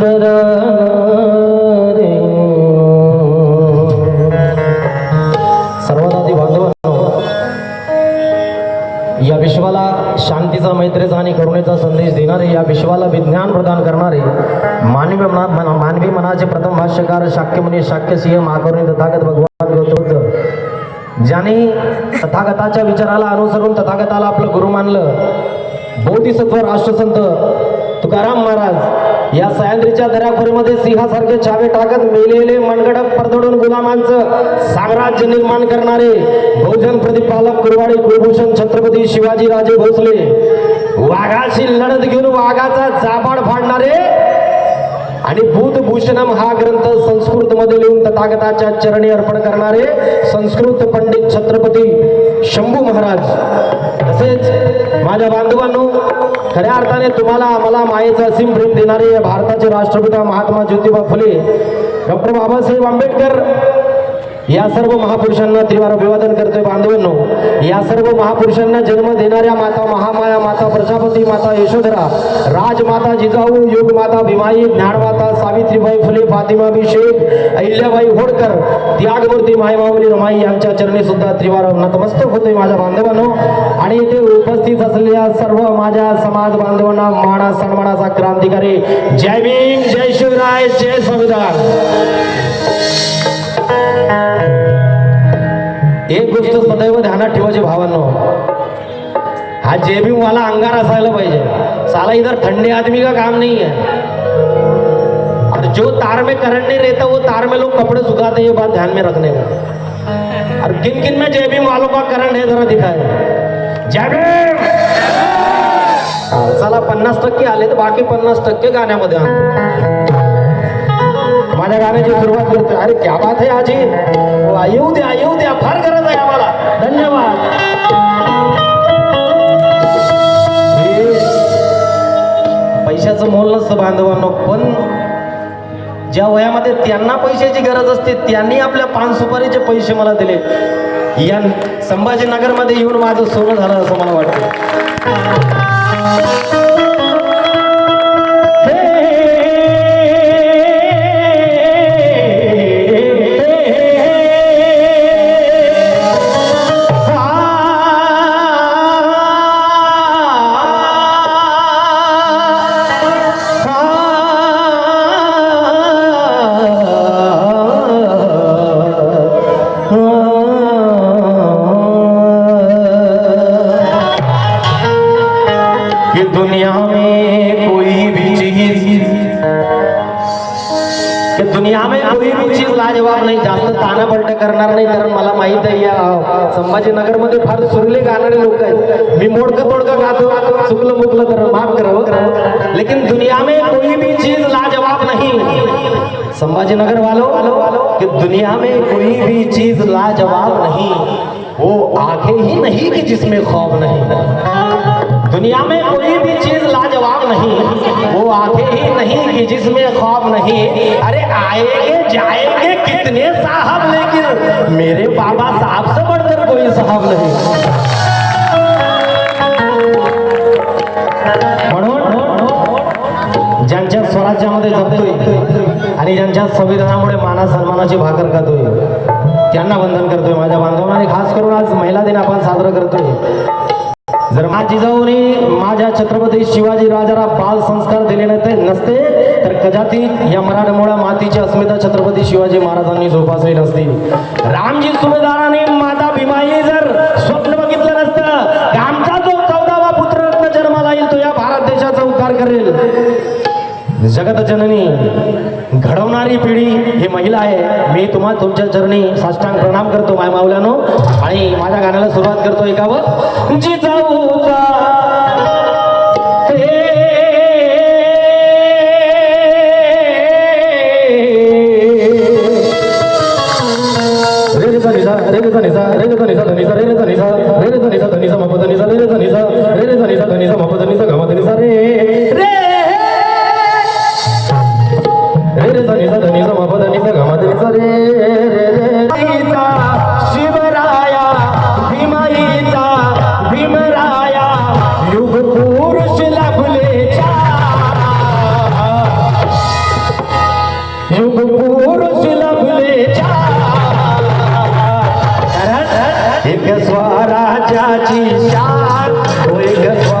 da da शांतीचा मैत्रीचा आणि करुणेचा संदेश देणारे या विश्वाला विज्ञान प्रदान करणारे मानवी मना मानवी मनाचे प्रथम भाष्यकार शाक्यमुनी शाक्यसिंह महाकरुणी तथागत भगवान गौतम ज्याने तथागताच्या विचाराला अनुसरून तथागताला आपलं गुरु मानलं. बोधिसत्व राष्ट्रसंत तुकाराम महाराज या सह्याद्रीच्या दर्याखोरीमध्ये सिंहासारखे छावे टाकत मेलेले मनगडप परदडून गुलामांचं साम्राज्य निर्माण करणारे बहुजन प्रतिपालक कुरवाडी कुलभूषण छत्रपती शिवाजी राजे भोसले वाघाशी लढत घेऊन वाघाचा जाबाड फाडणारे आणि भूतभूषणम हा ग्रंथ संस्कृत मध्ये लिहून तथागताच्या चरणी अर्पण करणारे संस्कृत पंडित छत्रपती शंभू महाराज. तसेच माझ्या बांधवांनो खऱ्या अर्थाने तुम्हाला आम्हाला मायेचा असीम प्रेम देणारे भारताचे राष्ट्रपिता महात्मा ज्योतिबा फुले डॉक्टर बाबासाहेब आंबेडकर या सर्व महापुरुषांना त्रिवार अभिवादन करतोय बांधवांनो. या सर्व महापुरुषांना जन्म देणाऱ्या माता महामाया माता प्रजापती माता यशोधरा राजमाता जिजाऊ योगमाता भीमाई ज्ञानमाता सावित्रीबाई फुले फातिमाबी शेख अहिल्याबाई होडकर त्यागमूर्ती मायमावली रमाई यांच्या चरणी सुद्धा त्रिवार नतमस्तक होते माझ्या बांधवांनो. आणि इथे उपस्थित असलेल्या सर्व माझ्या समाज बांधवांना माणा सन्मानाचा क्रांतिकारी. जय भीम जय शिवराय जय संविधान. एक गोष्ट सदैव ध्यानात ठेवायची भावांनो. हा जेबी वाला अंगार असायला पाहिजे. साला इधर ठंडे आदमी का काम नहीं है और जो तार में करंट नहीं रहता वो तार में लोग कपड़े सुखाते ये बात ध्यान में रखने का। और किन किन में जेबी वालों का करंट है जरा दिखाए। जय चला पन्नास टक्के आले तर बाकी पन्नास टक्के गाण्यामध्ये आणतो. माझ्या गाण्याची सुरुवात करतो अरे क्या बात आहे आजी. हो, येऊ द्या येऊ द्या. फार गरज आहे आम्हाला. धन्यवाद. पैशाचं मोल नसतं बांधवांनो पण ज्या वयामध्ये त्यांना पैशाची गरज असते त्यांनी आपल्या पान सुपारीचे पैसे मला दिले. या संभाजीनगरमध्ये येऊन माझं सोनं झालं असं मला वाटतं. दुनिया में कोई भी चीज़ दुनिया में कोई भी चीज़ लाजवाब नाही, जास्त ताना पलट करणार नाही कारण मला माहित आहे या संभाजीनगर मध्ये फार सुरले गाणारे लोक आहेत. मी मोडकं तोडकं गातो, चुकलं मुकलं तर माफ़ करो लेकिन दुनिया में कोई भी चीज़ लाजवाब नहीं. संभाजीनगर वालों कि दुनिया में कोई भी चीज़ लाजवाब नहीं, वो आँखें ही नहीं कि जिसमें खौफ नहीं. दुनिया में कोई भी चीज लाजवाब नहीं। वो आंखें ही नहीं कि जिसमें खौफ नहीं। अरे आएंगे जाएंगे कितने साहब लेकिन मेरे बाबा साहब से बढ़कर कोई साहब नहीं। म्हणून ज्यांच्या स्वराज्यामध्ये जगतोय आणि ज्यांच्या संविधानामुळे माना सन्मानाची भाकर खातोय त्यांना वंदन करतोय माझ्या बांधवांना आणि खास करून आज महिला दिन आपण साजरा करतोय जर माझ्या जिजाऊने माझ्या छत्रपती शिवाजी राजाला बाल संस्कार दिले नसते नसते तर कदाचित या मराठमोळ्या मातीची अस्मिता छत्रपती शिवाजी महाराजांनी जोपासली नसती. रामजी सुभेदाराने माता भीमाई जर स्वप्न बघितलं नसतं आमचा जो चौदावा पुत्ररत्न जन्माला येईल तो या भारत देशाचा उद्धार करेल. जगत जननी होणारी पिढी ही महिला आहे. मी तुम्हा तुमच्या चरणी साष्टांग प्रणाम करतो माय मावल्यानो आणि माझ्या गाण्याला सुरुवात करतो एकावर. जिजाऊचा जाऊ চাঁদ হয়ে গেল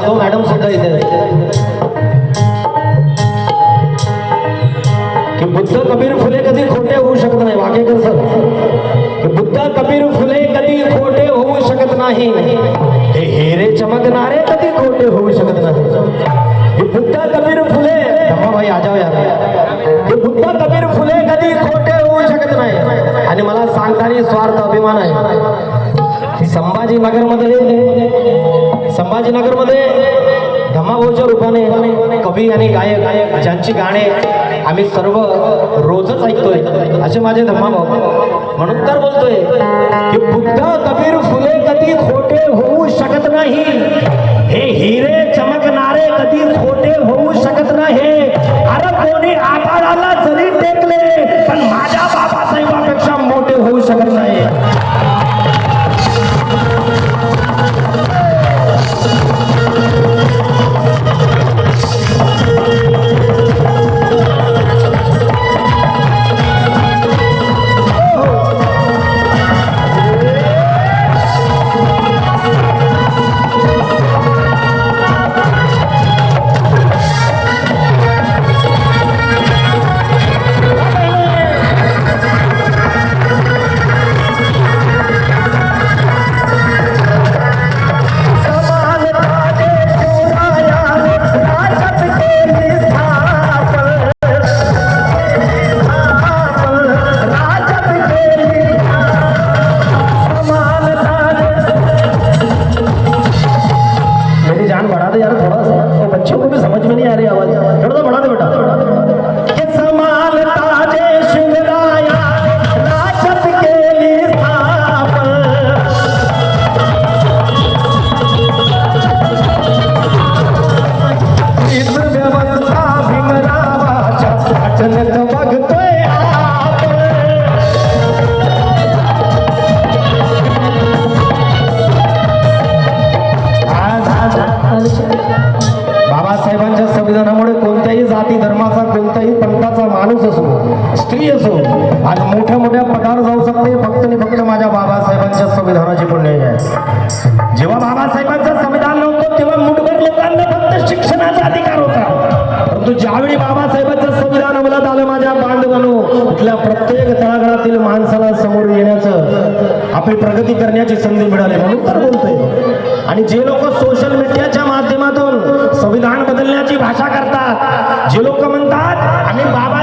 मैं मॅडम सुद्धा इथे की बुद्ध कबीर फुले कधी खोटे होऊ शकत नाही वाकेकर सर. की बुद्ध कबीर फुले कधी खोटे होऊ शकत नाही हे हेरे चमकणारे कधी खोटे होऊ शकत नाही. बुद्ध कबीर फुले भाई आजाव यार हे बुद्ध कबीर फुले कधी खोटे होऊ शकत नाही. आणि मला सांगताना स्वार्थ अभिमान आहे. संभाजीनगरमध्ये संभाजीनगरमध्ये धमाभाऊच्या रूपाने कवी आणि गायक ज्यांची गाणे आम्ही सर्व रोजच ऐकतोय असे माझे धम्माभाऊ म्हणून तर बोलतोय की बुद्ध कबीर फुले कधी खोटे होऊ शकत नाही. शिक्षणाचा अधिकार होता. परंतु ज्यावेळी बाबासाहेबांचं संविधान अंमलात आलं माझ्या बांधवांनो इथल्या प्रत्येक तळागाळातील माणसाला समोर येण्याचं आपली प्रगती करण्याची संधी मिळाली म्हणून तर बोलतोय. आणि जे लोक सोशल मीडियाच्या माध्यमातून संविधान बदलण्याची भाषा करतात जे लोक म्हणतात आम्ही बाबा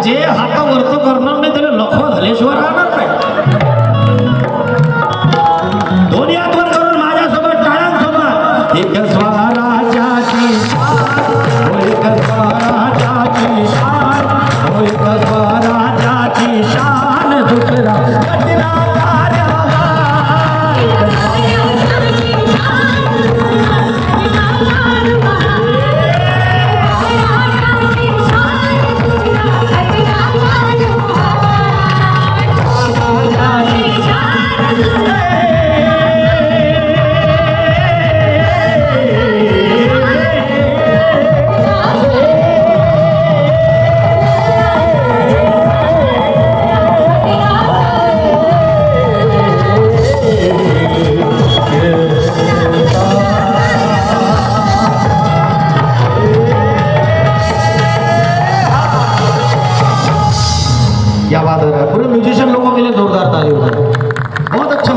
म्हणजे जे हाता हातावरतं करणार नाही त्याला लखवा झाल्याशिवाय राहणार